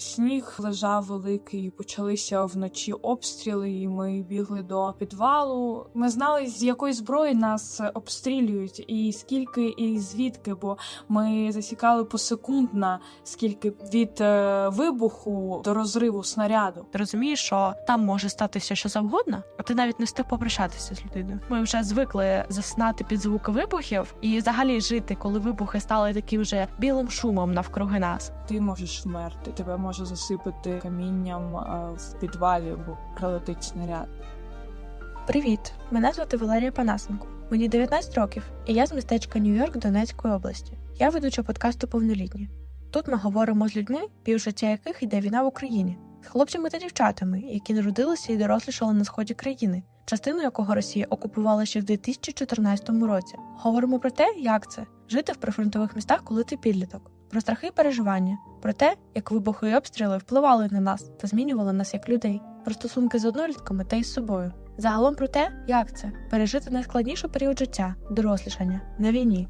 Сніг лежав великий, почалися вночі обстріли, і ми бігли до підвалу. Ми знали, з якої зброї нас обстрілюють, і скільки, і звідки, бо ми засікали посекундно, скільки від е, вибуху до розриву снаряду. Ти розумієш, що там може статися що завгодно, а ти навіть не встиг попрощатися з людиною. Ми вже звикли заснати під звуки вибухів і взагалі жити, коли вибухи стали таким вже білим шумом навкруги нас. Ти можеш вмерти, тебе може засипати камінням е, в підвалі, бо прилетить снаряд. Привіт, мене звати Валерія Панасенко. Мені 19 років, і я з містечка Нью-Йорк Донецької області. Я ведуча подкасту Повнолітні. Тут ми говоримо з людьми, півжиття яких йде війна в Україні, з хлопцями та дівчатами, які народилися і дорослішали на сході країни, частину якого Росія окупувала ще в 2014 році. Говоримо про те, як це жити в прифронтових містах, коли ти підліток, про страхи і переживання, про те, як вибухи і обстріли впливали на нас та змінювали нас як людей, про стосунки з однолітками та із собою. Загалом про те, як це пережити найскладніший період життя, дорослішання на війні.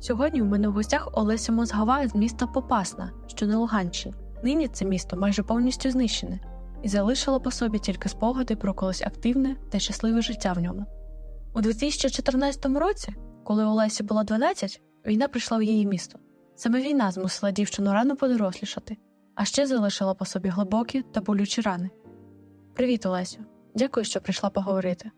Сьогодні у мене в гостях Олеся Мозгова з міста Попасна, що на Луганщині. Нині це місто майже повністю знищене і залишило по собі тільки спогади про колись активне та щасливе життя в ньому. У 2014 році, коли Олесі було 12, війна прийшла в її місто. Саме війна змусила дівчину рано подорослішати, а ще залишила по собі глибокі та болючі рани. Привіт, Олесю! Дякую, що прийшла поговорити.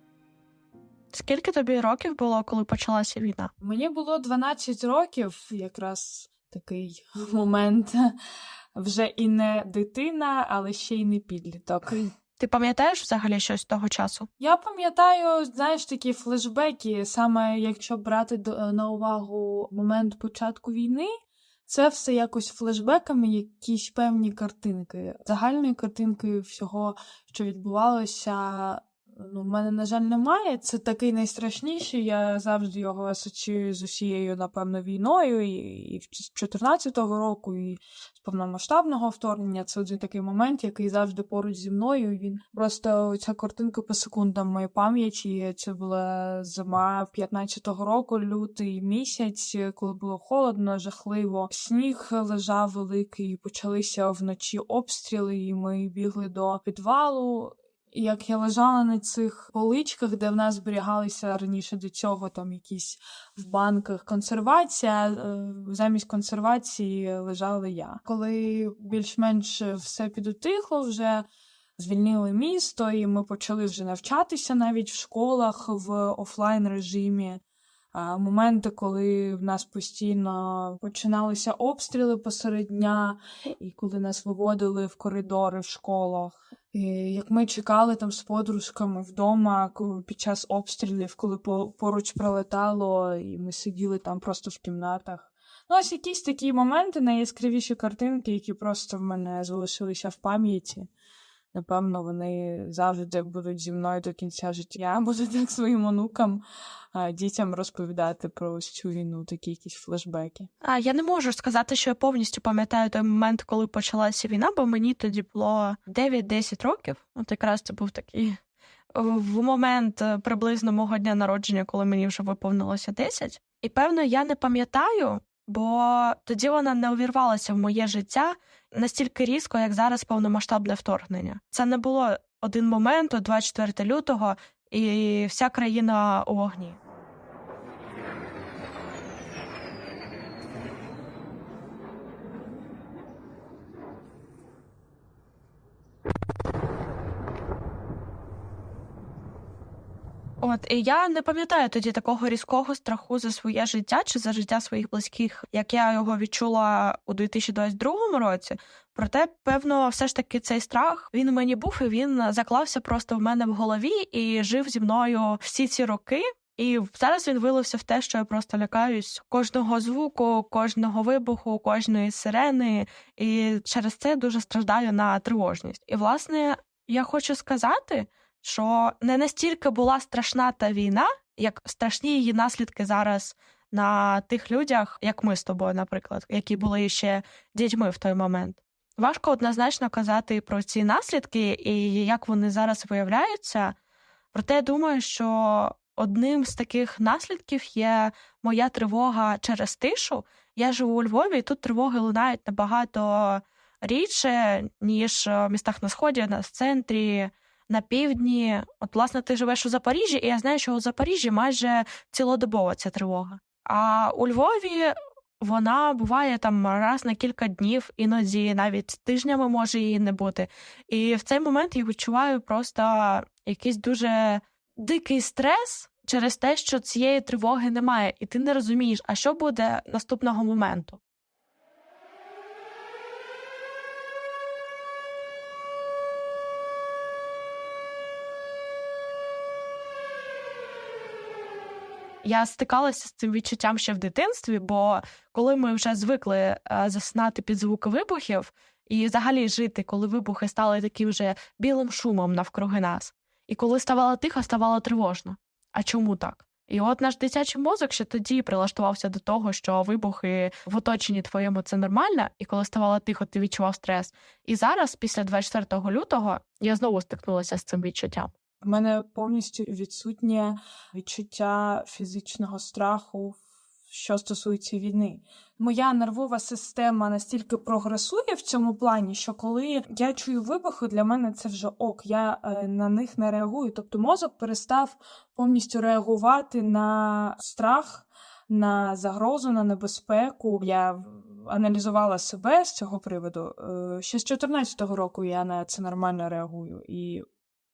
Скільки тобі років було, коли почалася війна? Мені було 12 років, якраз такий момент. Вже і не дитина, але ще й не підліток. Ти пам'ятаєш взагалі щось того часу? Я пам'ятаю, знаєш, такі флешбеки, саме якщо брати до- на увагу момент початку війни, це все якось флешбеками, якісь певні картинки. Загальної картинки всього, що відбувалося. Ну, в мене, на жаль, немає. Це такий найстрашніший. Я завжди його асоціюю з усією, напевно, війною, і, і з 14-го року, і з повномасштабного вторгнення. Це один такий момент, який завжди поруч зі мною. Він просто ця картинка по секундам моїй пам'яті. Це була зима 15-го року, лютий місяць, коли було холодно, жахливо. Сніг лежав великий, почалися вночі обстріли, і ми бігли до підвалу. Як я лежала на цих поличках, де в нас зберігалися раніше до цього там якісь в банках консервація, е, замість консервації лежала я. Коли більш-менш все підутихло, вже звільнили місто, і ми почали вже навчатися навіть в школах в офлайн режимі. Моменти, коли в нас постійно починалися обстріли посеред дня, і коли нас виводили в коридори в школах. Як ми чекали там з подружками вдома під час обстрілів, коли по- поруч пролетало, і ми сиділи там просто в кімнатах. Ну, ось якісь такі моменти, найяскравіші картинки, які просто в мене залишилися в пам'яті. Напевно, вони завжди будуть зі мною до кінця життя. Буду так своїм онукам, дітям розповідати про ось цю війну, такі якісь флешбеки. А я не можу сказати, що я повністю пам'ятаю той момент, коли почалася війна, бо мені тоді було 9-10 років. От якраз це був такий в момент е, приблизно мого дня народження, коли мені вже виповнилося 10. І певно, я не пам'ятаю, бо тоді вона не увірвалася в моє життя настільки різко, як зараз повномасштабне вторгнення. Це не було один момент, от 24 лютого, і вся країна у вогні. От і я не пам'ятаю тоді такого різкого страху за своє життя чи за життя своїх близьких, як я його відчула у 2022 році. Проте, певно, все ж таки цей страх він у мені був, і він заклався просто в мене в голові і жив зі мною всі ці роки. І зараз він вилився в те, що я просто лякаюсь кожного звуку, кожного вибуху, кожної сирени, і через це дуже страждаю на тривожність. І власне я хочу сказати, що не настільки була страшна та війна, як страшні її наслідки зараз на тих людях, як ми з тобою, наприклад, які були ще дітьми в той момент. Важко однозначно казати про ці наслідки і як вони зараз виявляються. Проте я думаю, що одним з таких наслідків є моя тривога через тишу. Я живу у Львові, і тут тривоги лунають набагато рідше, ніж в містах на сході, на центрі, на півдні. От, власне, ти живеш у Запоріжжі, і я знаю, що у Запоріжжі майже цілодобова ця тривога. А у Львові вона буває там раз на кілька днів, іноді навіть тижнями може її не бути. І в цей момент я відчуваю просто якийсь дуже дикий стрес через те, що цієї тривоги немає, і ти не розумієш, а що буде наступного моменту. Я стикалася з цим відчуттям ще в дитинстві, бо коли ми вже звикли е, засинати під звуки вибухів і взагалі жити, коли вибухи стали такі вже білим шумом навкруги нас, і коли ставало тихо, ставало тривожно. А чому так? І от наш дитячий мозок ще тоді прилаштувався до того, що вибухи в оточенні твоєму це нормально, і коли ставало тихо, ти відчував стрес. І зараз, після 24 лютого, я знову стикнулася з цим відчуттям. У мене повністю відсутнє відчуття фізичного страху, що стосується війни. Моя нервова система настільки прогресує в цьому плані, що коли я чую вибухи, для мене це вже ок. Я е, на них не реагую. Тобто мозок перестав повністю реагувати на страх, на загрозу, на небезпеку. Я аналізувала себе з цього приводу. Е, Ще з 2014 року я на це нормально реагую і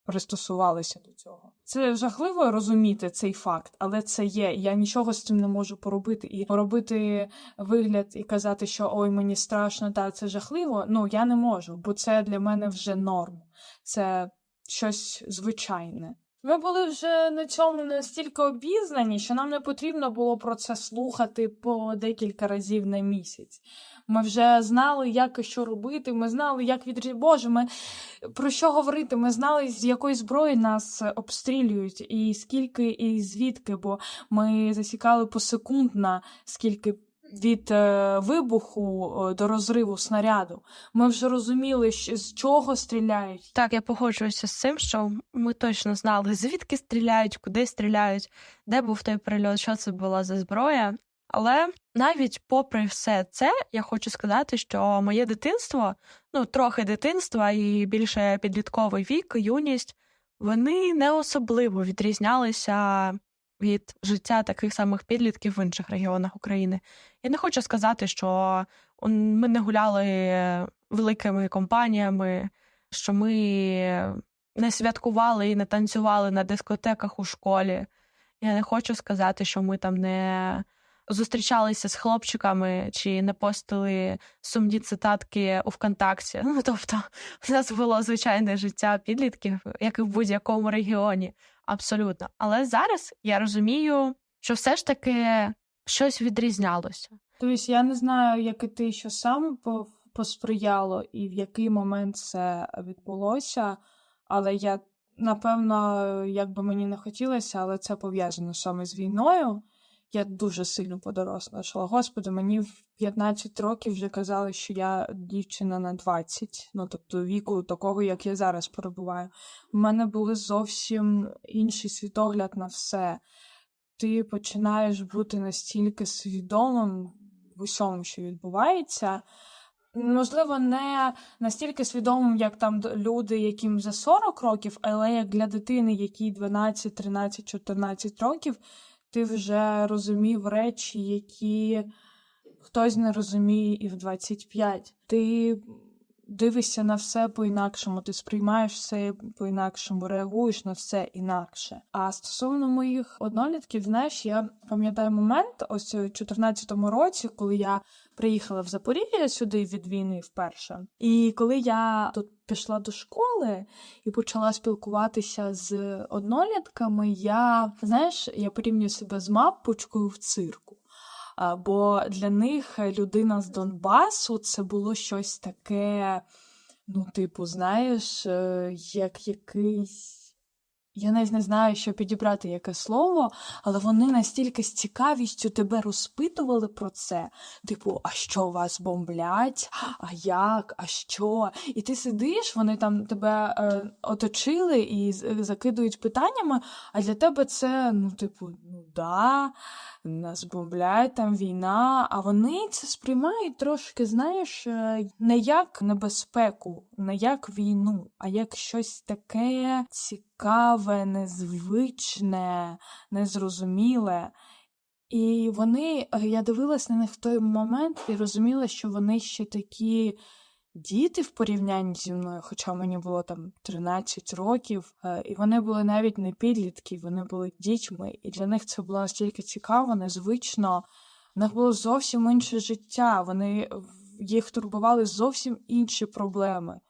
пристосувалися до цього. Це жахливо розуміти цей факт, але це є. Я нічого з цим не можу поробити. І робити вигляд і казати, що ой, мені страшно, та це жахливо. Ну я не можу, бо це для мене вже норм. Це щось звичайне. Ми були вже на цьому настільки обізнані, що нам не потрібно було про це слухати по декілька разів на місяць. Ми вже знали, як і що робити. Ми знали, як відрі... Боже, ми про що говорити. Ми знали, з якої зброї нас обстрілюють, і скільки, і звідки, бо ми засікали посекундно, скільки. Від е, вибуху е, до розриву снаряду ми вже розуміли, з чого стріляють. Так, я погоджуюся з цим, що ми точно знали, звідки стріляють, куди стріляють, де був той прильот, що це була за зброя. Але навіть попри все це, я хочу сказати, що моє дитинство, ну трохи дитинства і більше підлітковий вік, юність, вони не особливо відрізнялися від життя таких самих підлітків в інших регіонах України. Я не хочу сказати, що ми не гуляли великими компаніями, що ми не святкували і не танцювали на дискотеках у школі. Я не хочу сказати, що ми там не зустрічалися з хлопчиками чи не постили сумні цитатки у ВКонтакті. Ну тобто, у нас було звичайне життя підлітків, як і в будь-якому регіоні, абсолютно. Але зараз я розумію, що все ж таки щось відрізнялося. Тобто я не знаю, як і ти, що саме посприяло і в який момент це відбулося, але я напевно, як би мені не хотілося, але це пов'язано саме з війною. Я дуже сильно подорослішала. Господи, мені в 15 років вже казали, що я дівчина на 20, ну тобто віку такого, як я зараз перебуваю. У мене був зовсім інший світогляд на все. Ти починаєш бути настільки свідомим в усьому, що відбувається. Можливо, не настільки свідомим, як там люди, яким за 40 років, але як для дитини, якій 12, 13, 14 років ти вже розумів речі, які хтось не розуміє і в 25. Ти дивишся на все по-інакшому, ти сприймаєш все по-інакшому, реагуєш на все інакше. А стосовно моїх однолітків, знаєш, я пам'ятаю момент, ось у 2014 році, коли я приїхала в Запоріжжя сюди від війни вперше. І коли я тут пішла до школи і почала спілкуватися з однолітками, я знаєш, я порівнюю себе з мапочкою в цирку. Бо для них людина з Донбасу це було щось таке, ну, типу, знаєш, е, як якийсь Я навіть не знаю, що підібрати яке слово, але вони настільки з цікавістю тебе розпитували про це. Типу, а що вас бомблять? А як? А що? І ти сидиш, вони там тебе е, оточили і закидують питаннями, а для тебе це, ну, типу, ну да, нас бомбляють, там війна, а вони це сприймають трошки, знаєш, е, не як небезпеку, не як війну, а як щось таке цікаве, незвичне, незрозуміле. І вони, е, я дивилась на них в той момент і розуміла, що вони ще такі діти в порівнянні зі мною, хоча мені було там 13 років, е, і вони були навіть не підлітки, вони були дітьми, і для них це було настільки цікаво, незвично. В них було зовсім інше життя. Вони їх турбували зовсім інші проблеми.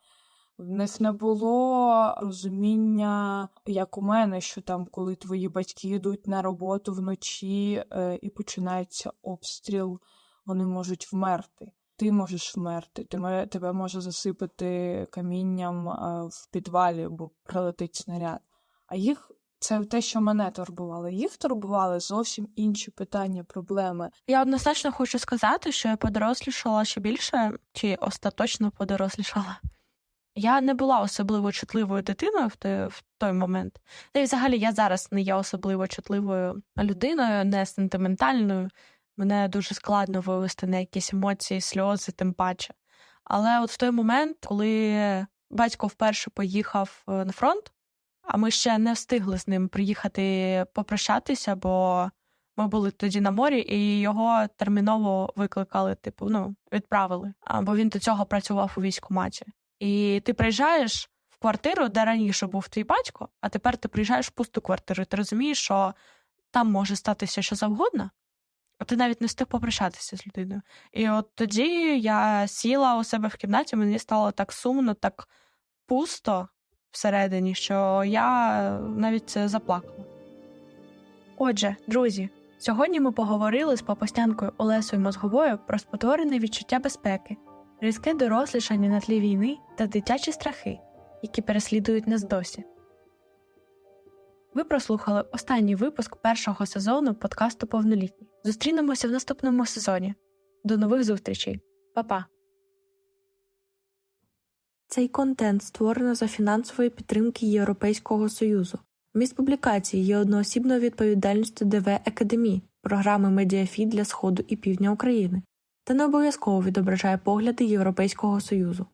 В них не було розуміння, як у мене, що там, коли твої батьки йдуть на роботу вночі е, і починається обстріл, вони можуть вмерти. Ти можеш вмерти, тебе, тебе може засипати камінням е, в підвалі, бо прилетить снаряд. А їх це те, що мене турбувало. Їх турбували зовсім інші питання, проблеми. Я однозначно хочу сказати, що я подорослішала ще більше, чи остаточно подорослішала. Я не була особливо чутливою дитиною в той, в той момент. Та й взагалі я зараз не є особливо чутливою людиною, не сентиментальною. Мене дуже складно вивести на якісь емоції, сльози, тим паче. Але от в той момент, коли батько вперше поїхав е, на фронт, а ми ще не встигли з ним приїхати попрощатися, бо ми були тоді на морі, і його терміново викликали, типу, ну, відправили. А, бо він до цього працював у військкоматі. І ти приїжджаєш в квартиру, де раніше був твій батько, а тепер ти приїжджаєш в пусту квартиру. і Ти розумієш, що там може статися що завгодно, а ти навіть не встиг попрощатися з людиною. І от тоді я сіла у себе в кімнаті, мені стало так сумно, так пусто всередині, що я навіть заплакала. Отже, друзі, сьогодні ми поговорили з попостянкою Олесою Мозговою про спотворене відчуття безпеки, різке дорослішання на тлі війни та дитячі страхи, які переслідують нас досі. Ви прослухали останній випуск першого сезону подкасту Повнолітні. Зустрінемося в наступному сезоні. До нових зустрічей. Па-па! Цей контент створено за фінансової підтримки Європейського Союзу. Міст публікації є одноосібною відповідальністю ДВ Академії, програми Медіафіт для Сходу і Півдня України, та не обов'язково відображає погляди Європейського Союзу.